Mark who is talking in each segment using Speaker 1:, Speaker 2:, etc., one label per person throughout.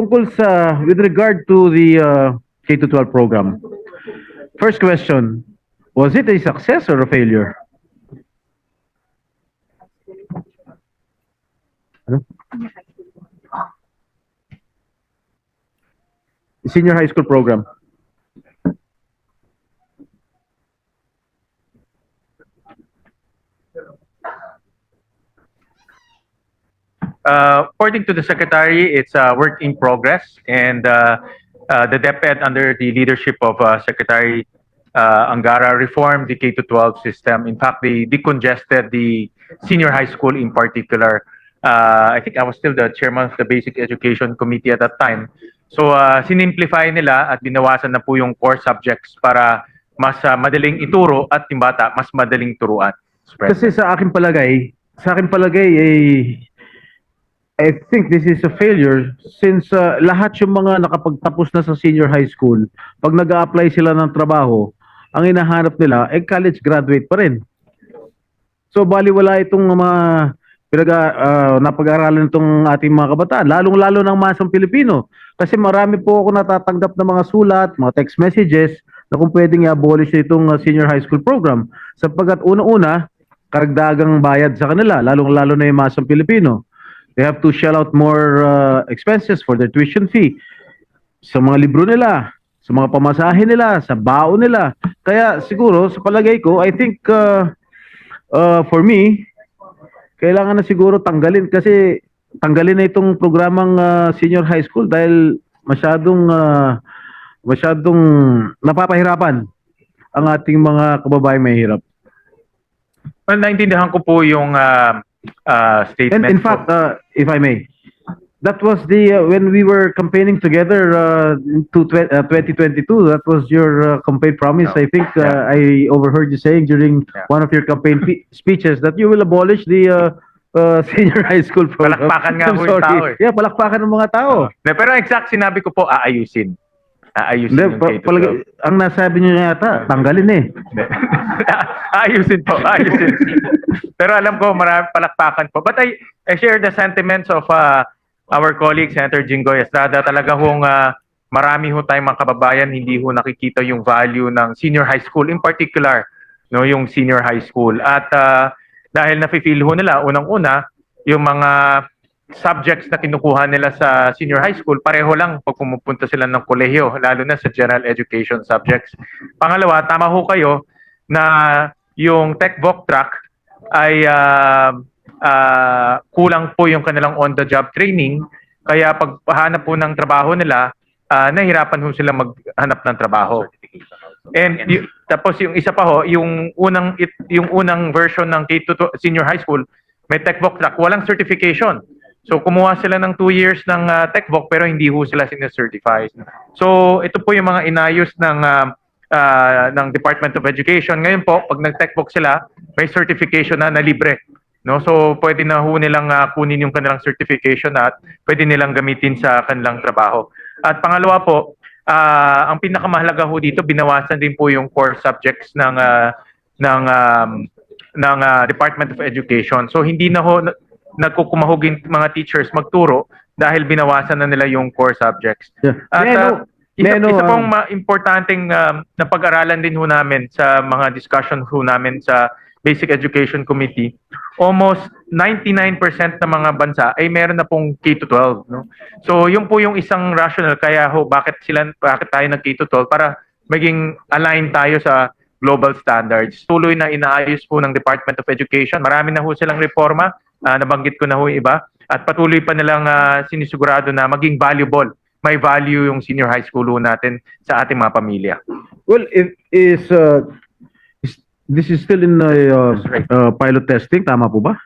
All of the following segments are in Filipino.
Speaker 1: tungkol sa, with regard to the uh, K-12 program. First question, was it a success or a failure? Ano? Senior high school program.
Speaker 2: Uh, according to the secretary, it's a work in progress, and uh, uh, the DepEd, under the leadership of uh, Secretary uh, Angara, reformed the K-12 system. In fact, they decongested the senior high school in particular. Uh, I think I was still the chairman of the Basic Education Committee at that time. So, uh, sinimplify nila at binawasan na po yung core subjects para mas uh, madaling ituro at yung bata mas madaling turuan.
Speaker 1: Kasi sa akin palagay, sa akin palagay ay I think this is a failure since uh, lahat yung mga nakapagtapos na sa senior high school, pag nag apply sila ng trabaho, ang hinahanap nila ay college graduate pa rin. So baliwala itong mga pinag uh, napag-aralan itong ating mga kabataan, lalong-lalo ng masang Pilipino. Kasi marami po ako natatanggap ng mga sulat, mga text messages na kung pwedeng i-abolish itong uh, senior high school program. Sapagkat una-una, karagdagang bayad sa kanila, lalong-lalo na yung masang Pilipino. They have to shell out more uh, expenses for their tuition fee. Sa mga libro nila, sa mga pamasahe nila, sa baon nila. Kaya siguro, sa palagay ko, I think uh, uh, for me, kailangan na siguro tanggalin kasi tanggalin na itong programang uh, senior high school dahil masyadong uh, masyadong napapahirapan ang ating mga kababaeng mahihirap.
Speaker 2: Well, naintindihan ko po yung uh, uh,
Speaker 1: And
Speaker 2: statement.
Speaker 1: in
Speaker 2: po.
Speaker 1: fact, uh, if I may, that was the uh, when we were campaigning together uh, into tw- uh, 2022. That was your uh, campaign promise. I think uh, I overheard you saying during
Speaker 2: Yeah.
Speaker 1: one of your campaign pe- speeches that you will abolish the uh, uh, senior high school program.
Speaker 2: Palakpakan nga
Speaker 1: I'm
Speaker 2: yung
Speaker 1: sorry.
Speaker 2: tao eh.
Speaker 1: Yeah, palakpakan ng mga tao.
Speaker 2: Pero exact sinabi ko po, aayusin. Aayusin
Speaker 1: Hindi,
Speaker 2: yung
Speaker 1: pa-
Speaker 2: K-12.
Speaker 1: palagi- ang nasabi niyo yata, tanggalin eh.
Speaker 2: Hindi. ayusin po, ayusin. Pero alam ko, marami palakpakan po. But I, I share the sentiments of uh, our colleague, Senator Jinggoy Estrada. Talaga hong uh, marami ho tayong mga kababayan hindi ho nakikita yung value ng senior high school, in particular, no, yung senior high school. At uh, dahil nafe-feel ho nila, unang-una, yung mga subjects na kinukuha nila sa senior high school, pareho lang pag pumupunta sila ng kolehiyo, lalo na sa general education subjects. Pangalawa, tama ho kayo na yung tech voc track ay ah, ah, kulang po yung kanilang on-the-job training. Kaya pagpahanap po ng trabaho nila, ah, nahirapan ho sila maghanap ng trabaho. And y- tapos yung isa pa ho, yung unang it, yung unang version ng K2 senior high school, may tech voc track, walang certification. So kumuha sila ng two years ng uh, TechVoc pero hindi ho sila sinacertify. So ito po yung mga inayos ng ah, ah, ng Department of Education. Ngayon po, pag nag-TechVoc sila, may certification na na libre. No? So pwede na ho nilang ah, kunin yung kanilang certification at pwede nilang gamitin sa kanilang trabaho. At pangalawa po, ah, ang pinakamahalaga ho dito, binawasan din po yung core subjects ng ah, ng um, ng ah, Department of Education. So hindi na ho nagkukumahugin mga teachers magturo dahil binawasan na nila yung core subjects.
Speaker 1: Yeah.
Speaker 2: At
Speaker 1: May I know-
Speaker 2: ah, isa,
Speaker 1: know,
Speaker 2: isa pong
Speaker 1: um,
Speaker 2: ma- importanteng um, napag-aralan din ho namin sa mga discussion ho namin sa Basic Education Committee, almost 99% ng mga bansa ay meron na pong K-12. No? So yung po yung isang rational kaya ho bakit sila bakit tayo nag K-12 para maging align tayo sa global standards. Tuloy na inaayos po ng Department of Education. Marami na ho silang reforma. Ah, nabanggit ko na ho yung iba. At patuloy pa nilang ah, sinisigurado na maging valuable. May value yung senior high school ho natin sa ating mga pamilya.
Speaker 1: Well, it is uh, is- this is still in uh,
Speaker 2: right.
Speaker 1: uh, pilot testing, tama po ba?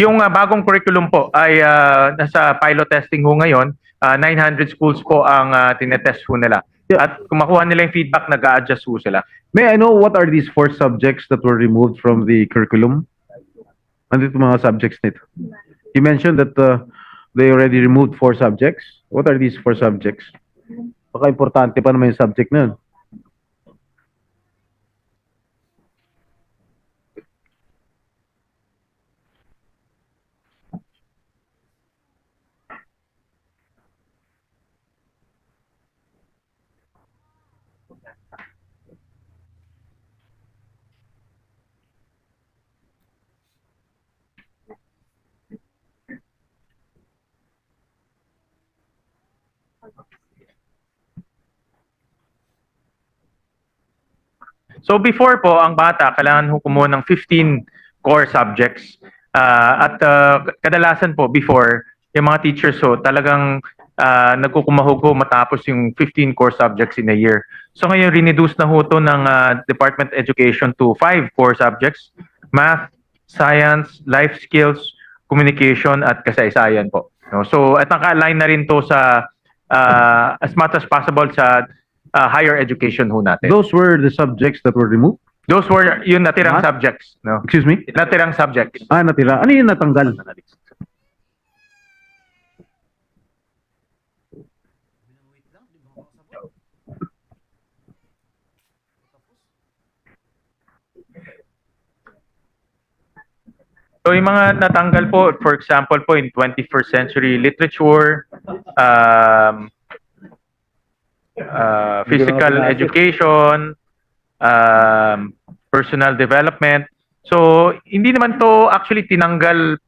Speaker 2: Yung ah, bagong curriculum po ay ah, nasa pilot testing ho ngayon. Ah, 900 schools po ang uh, tinetest ho nila.
Speaker 1: Yeah.
Speaker 2: At kung makuha nila yung feedback, nag-a-adjust ho sila.
Speaker 1: May I know what are these four subjects that were removed from the curriculum? Ano ito mga subjects nito? You mentioned that uh, they already removed four subjects. What are these four subjects? Baka importante pa naman yung subject na yun.
Speaker 2: So before po, ang bata, kailangan ho ng 15 core subjects. Ah, at ah, kadalasan po, before, yung mga teachers ho, talagang uh, nagkukumahog ho matapos yung 15 core subjects in a year. So ngayon, reneduce na ho to ng ah, Department Education to 5 core subjects. Math, Science, Life Skills, Communication, at Kasaysayan po. No? So at naka-align na rin to sa ah, as much as possible sa ah, higher education ho natin.
Speaker 1: Those were the subjects that were removed?
Speaker 2: Those were yung natirang
Speaker 1: What?
Speaker 2: subjects, no?
Speaker 1: Excuse me?
Speaker 2: Natirang subjects.
Speaker 1: Ah, natira. Ano yung natanggal?
Speaker 2: So yung mga natanggal po, for example po, in 21st century literature, um, uh, physical education, um, personal development. So, hindi naman to actually tinanggal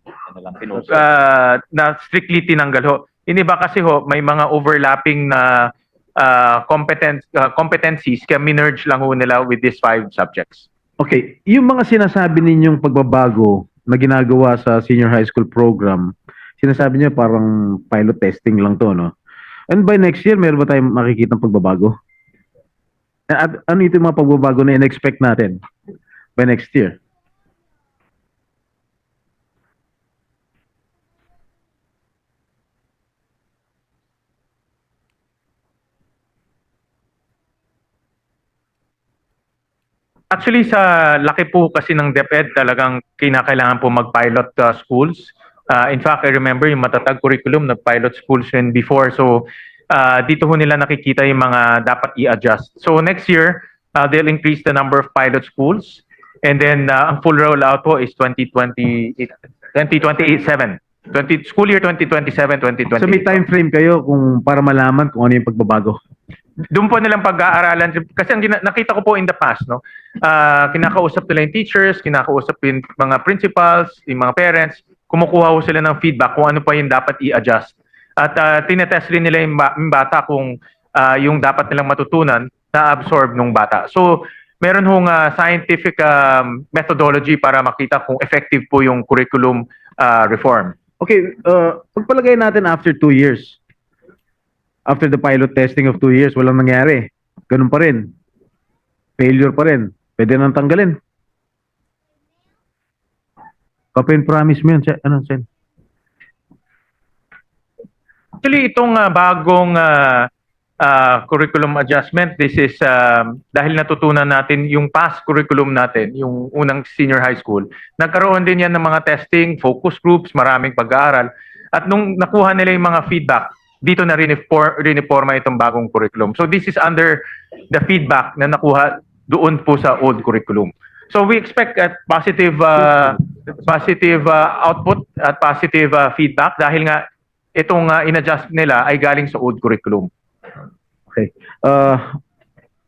Speaker 2: uh, na strictly tinanggal ho. Hindi ba kasi ho, may mga overlapping na uh, competence, uh, competencies kaya minerge lang ho nila with these five subjects.
Speaker 1: Okay, yung mga sinasabi ninyong pagbabago na ginagawa sa senior high school program, sinasabi niyo parang pilot testing lang to, no? And by next year, meron ba tayong makikita pagbabago? At ano ito yung mga pagbabago na in-expect natin by next year?
Speaker 2: Actually, sa laki po kasi ng DepEd, talagang kinakailangan po mag-pilot uh, schools. Uh, in fact, I remember yung matatag curriculum, nag-pilot schools yun before. So, uh, dito ho nila nakikita yung mga dapat i-adjust. So, next year, uh, they'll increase the number of pilot schools. And then, uh, ang full rollout po is 2020, 2027. 20, school year 2027, 2028.
Speaker 1: So may time frame kayo kung para malaman kung ano yung pagbabago.
Speaker 2: doon po nilang pag-aaralan kasi ang nakita ko po in the past no ah, kinakausap nila yung teachers kinakausap yung mga principals yung mga parents kumukuha ko sila ng feedback kung ano pa yung dapat i-adjust at uh, tinetest rin nila yung, ba- yung bata kung ah, yung dapat nilang matutunan na absorb ng bata so meron hong ah, scientific um, methodology para makita kung effective po yung curriculum ah, reform
Speaker 1: Okay, uh, pagpalagay natin after two years. After the pilot testing of two years, walang nangyari. Ganun pa rin. Failure pa rin. Pwede nang tanggalin. Kapin promise mo yun. Sen- Ano, Sen?
Speaker 2: Actually, itong ah, bagong ah, ah, curriculum adjustment, this is um, dahil natutunan natin yung past curriculum natin, yung unang senior high school. Nagkaroon din yan ng mga testing, focus groups, maraming pag-aaral. At nung nakuha nila yung mga feedback, dito na rinifor- riniforma itong bagong curriculum. So this is under the feedback na nakuha doon po sa old curriculum. So we expect a positive uh, positive uh, output at positive uh, feedback dahil nga itong uh, inadjust nila ay galing sa old curriculum.
Speaker 1: Okay. Uh,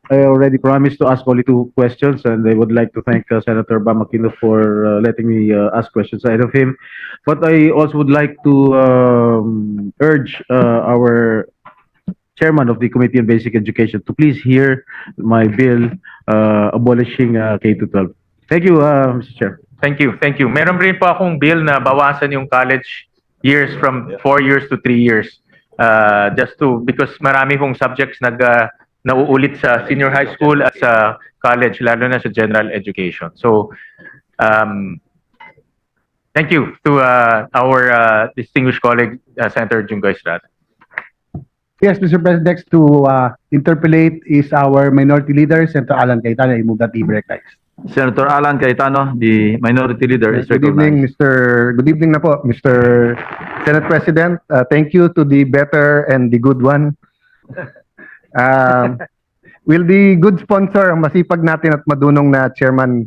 Speaker 1: I already promised to ask only two questions and I would like to thank uh, Senator Bamakino for uh, letting me uh, ask questions ahead of him. But I also would like to um, urge uh, our chairman of the Committee on Basic Education to please hear my bill uh, abolishing uh, K-12. Thank you, uh, Mr. Chair.
Speaker 2: Thank you, thank you. Meron rin po akong bill na bawasan yung college years from four years to three years. Uh, just to, because marami pong subjects nag, uh, nauulit sa senior high school at sa college, lalo na sa general education. So, um, thank you to uh, our uh, distinguished colleague, uh, Senator Junggoy Estrada.
Speaker 3: Yes, Mr. President, next to uh, interpolate is our minority leader, Senator Alan Cayetano. I move that he be recognized.
Speaker 4: Senator Alan Cayetano, the minority leader, is
Speaker 3: Good evening. Mr. Good evening na po, Mr. Senate President. Uh, thank you to the better and the good one. Um, will the good sponsor, ang masipag natin at madunong na chairman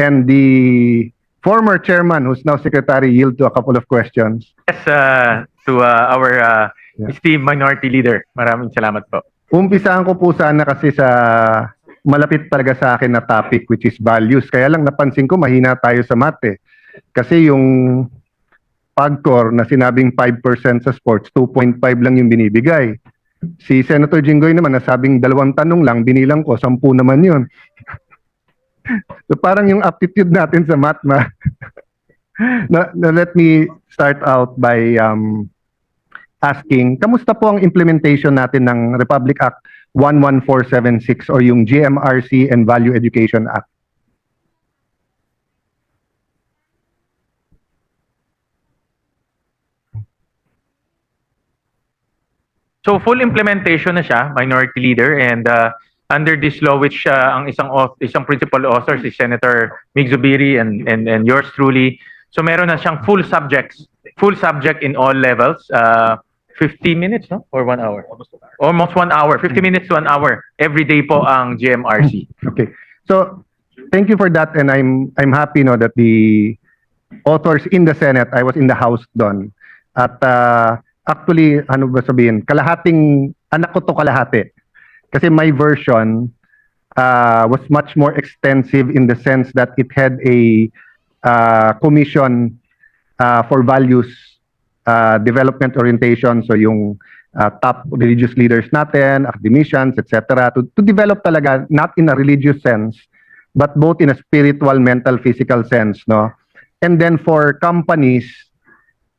Speaker 3: and the former chairman who's now secretary yield to a couple of questions.
Speaker 2: Yes, uh, to uh, our uh,
Speaker 3: Yeah.
Speaker 2: esteemed minority leader. Maraming salamat po.
Speaker 3: Umpisahan ko po sana kasi sa malapit talaga sa akin na topic which is values. Kaya lang napansin ko mahina tayo sa math eh. Kasi yung PAGCOR na sinabing 5% sa sports, 2.5 lang yung binibigay. Si Senator Jinggoy naman nasabing dalawang tanong lang, binilang ko, 10 naman yun. so parang yung aptitude natin sa math na, na, na let me start out by um, asking, kamusta po ang implementation natin ng Republic Act 11476 or yung GMRC and Value Education Act?
Speaker 2: So full implementation na siya, Minority Leader, and uh, under this law which uh, ang isang isang principal author si Senator Mig Zubiri and and and yours truly. So meron na siyang full subjects, full subject in all levels. Uh, 50 minutes, no? Or one hour? Almost one hour. 50 minutes to one hour. Every day po ang GMRC.
Speaker 3: Okay. So, thank you for that and I'm I'm happy no that the authors in the Senate, I was in the House doon. At uh, actually, ano ba sabihin, kalahating, anak ko to kalahati. Kasi my version uh, was much more extensive in the sense that it had a uh, commission uh, for values uh, development orientation. So yung uh, top religious leaders natin, academicians, etc. To, to develop talaga, not in a religious sense, but both in a spiritual, mental, physical sense. no And then for companies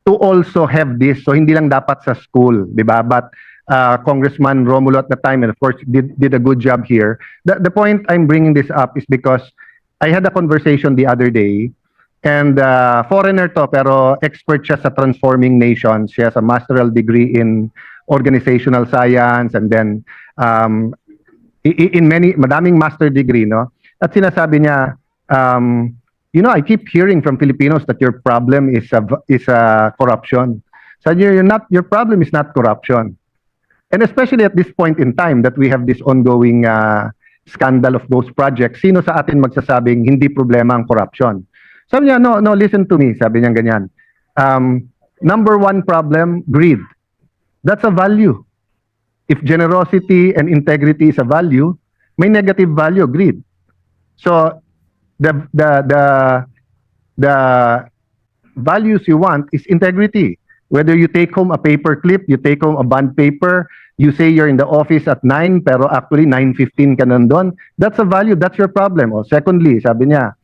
Speaker 3: to also have this, so hindi lang dapat sa school, di ba? But uh, Congressman Romulo at the time, and of course, did, did a good job here. The, the point I'm bringing this up is because I had a conversation the other day And uh, foreigner to, pero expert siya sa transforming nations. She has a masteral degree in organizational science and then um, in many, madaming master degree, no? At sinasabi niya, um, you know, I keep hearing from Filipinos that your problem is a, is a corruption. So you're not, your problem is not corruption. And especially at this point in time that we have this ongoing uh, scandal of those projects, sino sa atin magsasabing hindi problema ang corruption? Sabi niya, no, no, listen to me. Sabi niya ganyan. Um, number one problem, greed. That's a value. If generosity and integrity is a value, may negative value, greed. So, the, the, the, the values you want is integrity. Whether you take home a paper clip, you take home a bond paper, you say you're in the office at 9, pero actually 9.15 ka nandun, that's a value, that's your problem. O secondly, sabi niya,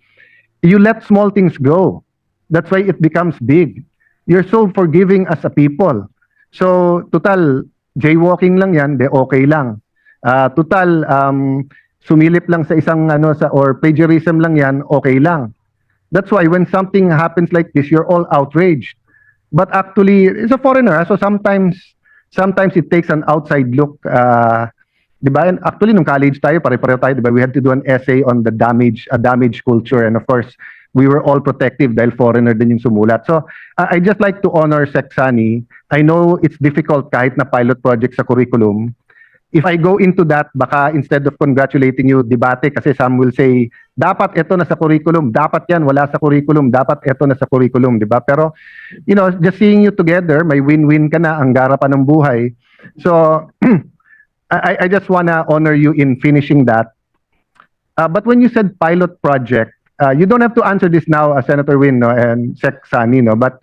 Speaker 3: you let small things go. That's why it becomes big. You're so forgiving as a people. So, total, jaywalking lang yan, de okay lang. Ah, total, um, sumilip lang sa isang ano sa or plagiarism lang yan, okay lang. That's why when something happens like this, you're all outraged. But actually, it's a foreigner, ah, so sometimes sometimes it takes an outside look. Uh, 'di ba? And actually nung college tayo, pare-pareho tayo, 'di ba? We had to do an essay on the damage, a damage culture and of course, we were all protective dahil foreigner din yung sumulat. So, uh, I just like to honor Sexani. I know it's difficult kahit na pilot project sa curriculum. If I go into that, baka instead of congratulating you, debate kasi some will say, dapat ito na sa curriculum, dapat yan, wala sa curriculum, dapat ito na sa curriculum, di ba? Pero, you know, just seeing you together, may win-win ka na, ang gara pa ng buhay. So, I, I just wanna honor you in finishing that. Uh, but when you said pilot project, uh, you don't have to answer this now, uh, Senator Win no, and Sec Sani, no, but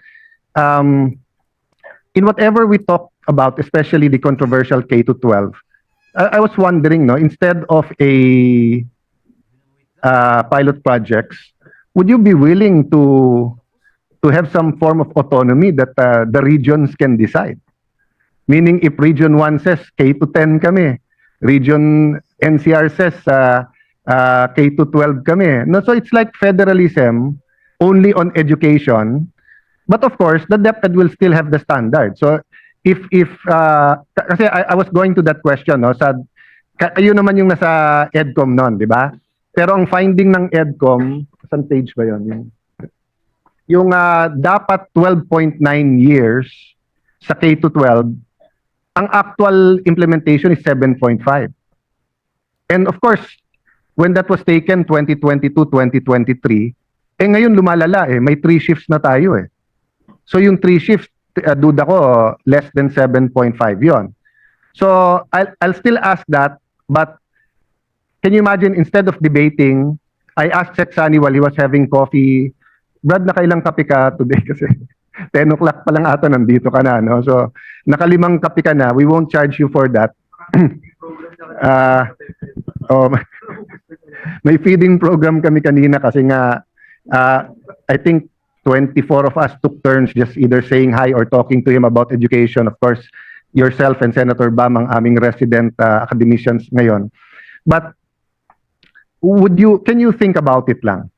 Speaker 3: um, in whatever we talk about, especially the controversial K to 12, I, I was wondering, no, instead of a uh, pilot projects, would you be willing to to have some form of autonomy that uh, the regions can decide? Meaning, if Region 1 says K to 10 kami, Region NCR says uh, uh, K to 12 kami. No, so it's like federalism only on education, but of course, the DepEd will still have the standard. So if if uh, kasi I, I was going to that question no sa ka- kayo naman yung nasa EDCOM noon, di ba? Pero ang finding ng EDCOM, saan page ba 'yon? Yung yung ah, dapat 12.9 years sa K to 12, ang actual implementation is 7.5. And of course, when that was taken 2022, 2023, eh ngayon lumalala eh, may three shifts na tayo eh. So yung three shifts, uh, duda ko, less than 7.5 yon. So I'll, I'll still ask that, but can you imagine instead of debating, I asked Sec Sani while he was having coffee, Brad, nakailang kape ka today kasi 10 o'clock pa lang ata nandito ka na, no? So, nakalimang kape ka na, we won't charge you for that. Ah, oh, may feeding program kami kanina kasi nga, ah, I think 24 of us took turns just either saying hi or talking to him about education. Of course, yourself and Senator Bam ang aming resident ah, academicians ngayon. But would you can you think about it lang?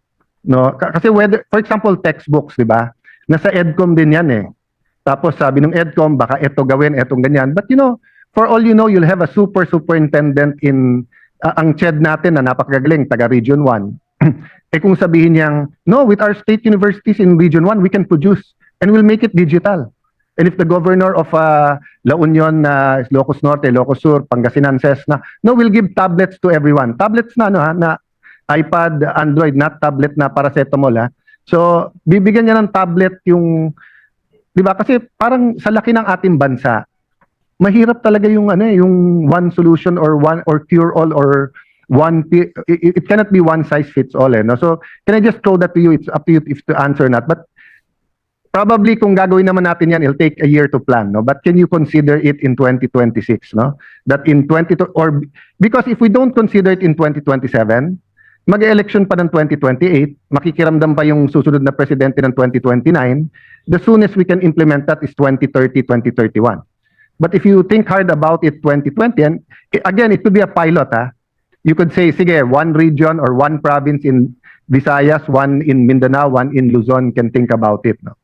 Speaker 3: No, kasi whether for example textbooks, 'di ba? Nasa EDCOM din 'yan eh. Tapos sabi ng EDCOM baka ito gawin, etong ganyan. But you know, for all you know, you'll have a super superintendent in ah, ang CHED natin na napakagaling taga Region 1. eh kung sabihin niyang, no, with our state universities in Region 1, we can produce and we'll make it digital. And if the governor of uh, La Union, uh, Ilocos Norte, Ilocos Sur, Pangasinan says na, no, we'll give tablets to everyone. Tablets na, no, ha, na iPad, Android, not tablet na paracetamol, ha. So, bibigyan niya ng tablet yung, di ba? Kasi parang sa laki ng ating bansa, mahirap talaga yung ano eh, yung one solution or one or cure all or one it, cannot be one size fits all eh no? So can i just throw that to you? It's up to you if to answer or not. But probably kung gagawin naman natin yan it'll take a year to plan no? But can you consider it in 2026 no? That in 20 to- or because if we don't consider it in 2027 mag-election pa ng 2028 makikiramdam pa yung susunod na presidente ng 2029 the soonest we can implement that is 2030 2031 But if you think hard about it 2020, and i- again, it could be a pilot, ah. You could say, sige, one region or one province in Visayas, one in Mindanao, one in Luzon can think about it. No?